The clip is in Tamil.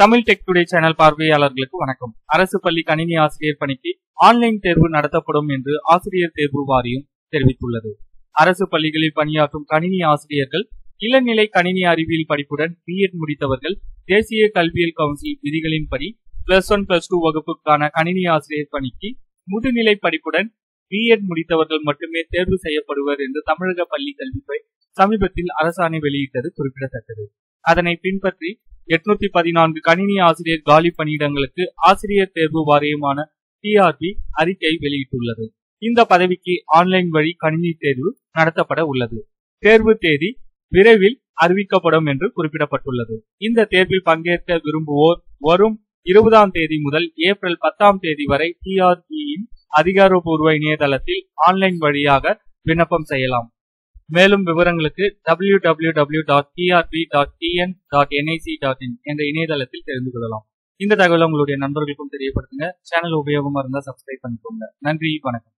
தமிழ் டெக் டுடே சேனல் பார்வையாளர்களுக்கு வணக்கம். அரசு பள்ளி கணினி ஆசிரியர் பணிக்கு ஆன்லைன் தேர்வு நடத்தப்படும் என்று ஆசிரியர் தேர்வு வாரியம் தெரிவித்துள்ளது. அரசு பள்ளிகளில் பணியாற்றும் கணினி ஆசிரியர்கள் இளநிலை கணினி அறிவியல் படிப்புடன் பிஎட் முடித்தவர்கள் தேசிய கல்வியியல் கவுன்சில் விதிகளின்படி பிளஸ் ஒன் பிளஸ் டூ வகுப்புக்கான கணினி ஆசிரியர் பணிக்கு முதுநிலை படிப்புடன் பிஎட் முடித்தவர்கள் மட்டுமே தேர்வு செய்யப்படுவர் என்று தமிழக பள்ளி கல்வித்துறை சமீபத்தில் அரசாணை வெளியிட்டது குறிப்பிடத்தக்கது. அதனை பின்பற்றி எட்நூத்தி பதினான்கு கணினி ஆசிரியர் காலி பணியிடங்களுக்கு ஆசிரியர் தேர்வு வாரியமான டிஆர்பி அறிக்கை வெளியிட்டுள்ளது. இந்த பதவிக்கு ஆன்லைன் வழி கணினி தேர்வு நடத்தப்பட உள்ளது. தேர்வு தேதி விரைவில் அறிவிக்கப்படும் என்று குறிப்பிடப்பட்டுள்ளது. இந்த தேர்வில் பங்கேற்க விரும்புவோர் வரும் இருபதாம் தேதி முதல் ஏப்ரல் பத்தாம் தேதி வரை டிஆர்பியின் அதிகாரப்பூர்வ இணையதளத்தில் ஆன்லைன் வழியாக விண்ணப்பம் செய்யலாம். மேலும் விவரங்களுக்கு W W W dot TRB dot TN dot NIC dot in என்ற இணையதளத்தில் தெரிந்து கொள்ளலாம். இந்த தகவலை உங்களுடைய நண்பர்களுக்கும் தெரியப்படுத்துங்க. சேனல் உபயோகமா இருந்தா சப்ஸ்கிரைப் பண்ணிக்கோங்க. நன்றி வணக்கம்.